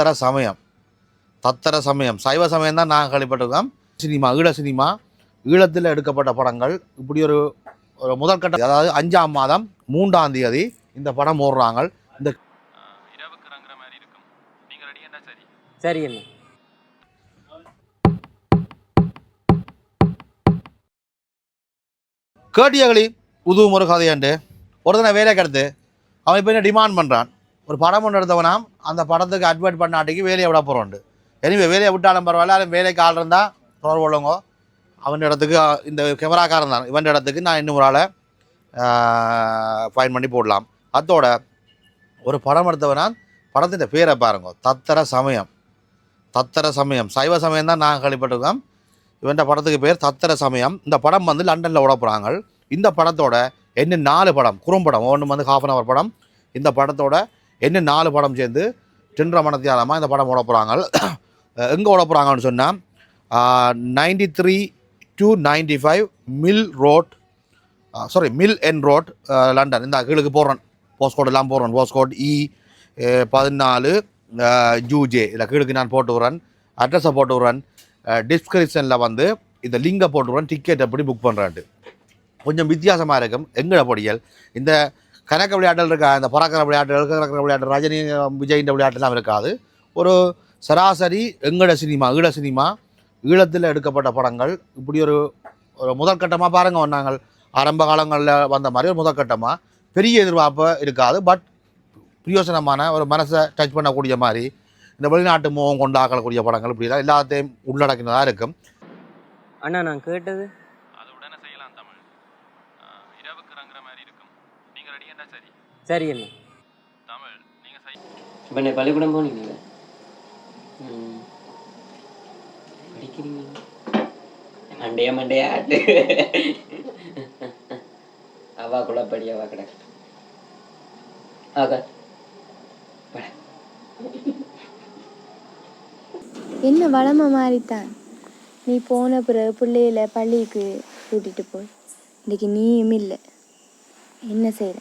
தத்தர சமயம். தத்தர சமயம். சைவ சமயம் தான் நாங்கள் கேள்விப்பட்டிருக்கோம் சினிமா ஈழ சினிமா ஈழத்தில் எடுக்கப்பட்ட படங்கள். இப்படி ஒரு ஒரு முதற்கட்ட அதாவது அஞ்சாம் மாதம் மூன்றாம் தேதி இந்த படம் ஓடுறாங்க. இந்த சரி. கேட்டியகளி உதவும் ஒரு கதையாண்டு ஒருத்தனை வேலை கிடத்து அவன் இப்போ என்ன டிமாண்ட் பண்ணுறான் ஒரு படம் ஒன்று எடுத்தவனாம் அந்த படத்துக்கு அட்வர்ட் பண்ணாட்டிக்கு வேலையை விட போகிறோண்டு எனவே வேலையை விட்டாலும் பரவாயில்ல அவன் வேலைக்கு ஆள் இருந்தால் தொடர்பு கொள்ளுங்க. அவன் இடத்துக்கு இந்த கேமராக்காரன் தான். இவன் இடத்துக்கு நான் இன்னும் ஒரு ஆளை ஃபைன் பண்ணி போடலாம். அதோட ஒரு படம் எடுத்தவனா படத்தின் பேரை பாருங்க. தத்தர சமயம். தத்தர சமயம். சைவ சமயம் தான் நான் கேள்விப்பட்டிருக்கோம் இவன் படத்துக்கு பேர் தத்தர சமயம். இந்த படம் வந்து லண்டனில் விட போகிறாங்க இந்த படத்தோட என்ன நாலு படம் குறும்படம் ஒன்று வந்து ஹாஃப் அன் ஹவர் படம். இந்த படத்தோட என்ன நாலு படம் சேர்ந்து டென்ற மணத்தியாலமாக இந்த படம் ஓட போகிறாங்க எங்கே ஓட போகிறாங்கன்னு சொன்னால் ninety three to ninety five mill road sorry mill N road London இந்த கீழுக்கு போடுறேன் போஸ்கோட் எல்லாம் போடுறேன் போஸ்கோட் இ பதினாலு ஜூஜே இதில் கீழுக்கு நான் போட்டு விட்றேன். அட்ரஸை போட்டு விட்றேன். டிஸ்கிரிப்ஷனில் வந்து இந்த லிங்கை போட்டு விட்றேன். டிக்கெட் எப்படி புக் பண்ணுறான்ட்டு கொஞ்சம் வித்தியாசமாக இருக்கும். எங்கட பொடியல்? இந்த கணக்கு விளையாட்டல் இருக்கா இந்த பறக்கிற விளையாட்டு கணக்கிற விளையாட்டு ரஜினி விஜயின் விளையாட்டுலாம் இருக்காது. ஒரு சராசரி எங்கட சினிமா ஈழ சினிமா ஈழத்தில் எடுக்கப்பட்ட படங்கள். இப்படி ஒரு ஒரு முதற்கட்டமாக பாருங்க நாங்கள் ஆரம்ப காலங்களில் வந்த மாதிரி ஒரு முதற்கட்டமாக பெரிய எதிர்பார்ப்பு இருக்காது பட் பிரயோசனமான ஒரு மனசை டச் பண்ணக்கூடிய மாதிரி இந்த வெளிநாட்டு மோகம் கொண்டாக்கக்கூடிய படங்கள் இப்படிலாம் எல்லாத்தையும் உள்ளடக்கினதாக இருக்கும். அண்ணா நான் கேட்டது? அது உடனே செய்யலாம் தமிழ். இரவுக்கு மாதிரி இருக்கும். நீங்க ரெடியாண்டா சரி. சரி அண்ணா. தமிழ் நீங்க செய் இப்போ என்ன பள்ளிக்கூடம் போனீங்களா. படிக்கிறீங்க. மண்டையா மண்டையா. ஆட்டு அவா கூட படி அவா கிடக்கு ஆகா. என்ன வளமை மாறித்தான்? நீ போன பிறகு பிள்ளையில பள்ளிக்கு கூட்டிட்டு போய். இன்னைக்கு நீயும் இல்லை. என்ன செய்யற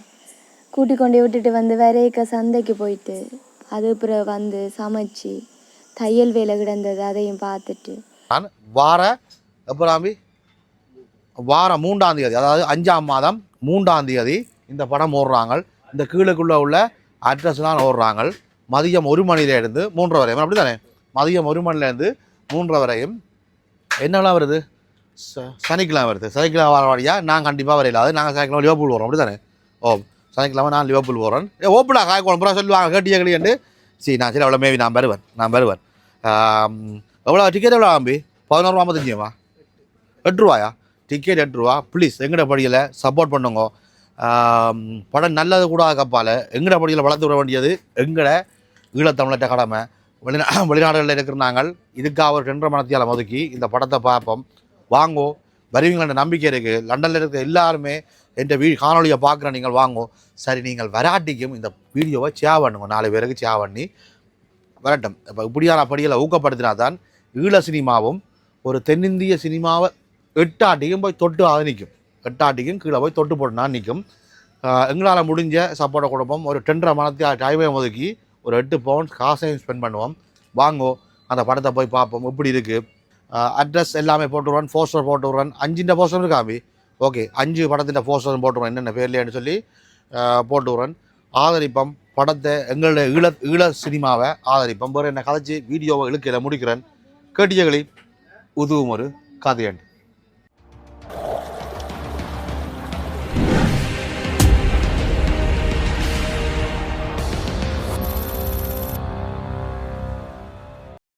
கூட்டி கொண்டு விட்டுட்டு வந்து வரையக்க சந்தைக்கு போயிட்டு அது பிறகு வந்து சமைச்சு தையல் வேலை கிடந்தது அதையும் பார்த்துட்டு. நான் வார எப்போ வாரம் வார மூன்றாம் தேதி அதாவது அஞ்சாம் மாதம் மூன்றாம் தேதி இந்த படம் ஓடுறாங்க இந்த கீழக்குள்ளே உள்ள அட்ரஸ்லாம் ஓடுறாங்க மதியம் ஒரு மணிலேருந்து மூன்றரை வரையும். அப்படி தானே மதியம் ஒரு மணிலேருந்து மூன்றரை வரையும். என்னெல்லாம் வருது? சனிக்கிழமை வருது. சனிக்கிழமை வர வழியா நான் கண்டிப்பாக வரையில. அது நாங்கள் சனிக்கிழமை லிவர்பூல் வரோம். அப்படி தானே ஓ சனிக்கிழமை நான் லிவர்பூல் போகிறேன் ஏ காய் குழம்புறா சொல்லுவாங்க. கேட்டியா கிளியண்டு சரி நான் சரி அவ்வளோ மேபி நான் வருவேன். நான் வருவேன். எவ்வளோ டிக்கெட் எவ்வளோ ஆம்பி பதினோரு ரூபா ஐம்பத்தஞ்சுமா? எட்டு ரூபாயா? டிக்கெட் எட்டு ரூபா. ப்ளீஸ் எங்கட படியில் சப்போர்ட் பண்ணுங்க. படம் நல்லது கூட கப்பால் எங்கட படியில் வளர்த்து விட வேண்டியது எங்கட ஈழத்தமிழற்ற கடமை. வெளிநா வெளிநாடுகளில் இருக்கிற நாங்கள் இதுக்காக ஒரு ரெண்டரை மனத்தியால் ஒதுக்கி இந்த படத்தை பார்ப்போம். வாங்கோ. வருவீங்கள நம்பிக்கை இருக்குது லண்டனில் இருக்கிற எல்லாருமே என் வீ காணொலியை பார்க்குற நீங்கள் வாங்கோ. சரி நீங்கள் வராட்டிக்கும் இந்த வீடியோவை சேவ் பண்ணுங்க. நாலு பேருக்கு சேவ் பண்ணி வரட்டும். இப்போ இப்படியான படிகளை ஊக்கப்படுத்தினா தான் ஈழ சினிமாவும் ஒரு தென்னிந்திய சினிமாவை எட்டாட்டிக்கும் போய் தொட்டு அது நிற்கும். எட்டாட்டிக்கும் கீழே போய் தொட்டு போட்டுனா நிற்கும். எங்களால் முடிஞ்ச சப்போர்ட்டை குடும்பம் ஒரு டெண்டரை மனத்தை டைமையும் ஒதுக்கி ஒரு எட்டு பவுண்ட்ஸ் காசையும் ஸ்பெண்ட் பண்ணுவோம். வாங்கோ. அந்த படத்தை போய் பார்ப்போம். எப்படி இருக்குது அட்ரஸ் எல்லாமே போட்டு விடுறேன் போஸ்டர் போட்டு விட்றேன் அஞ்சுன்ற போஸ்டர் இருக்காமி ஓகே அஞ்சு படத்தின் போஸ்டர் போட்டு விடுறேன் என்னென்ன பேர்லேன்னு சொல்லி போட்டு விடுறேன் ஆதரிப்போம் படத்தை எங்களுடைய ஈழ ஈழ சினிமாவை ஆதரிப்பம். வேறு என்ன கதைச்சி வீடியோவை இழுக்கையில் முடிக்கிறேன். கேட்டியகளி உதவும் ஒரு கதையண்டு.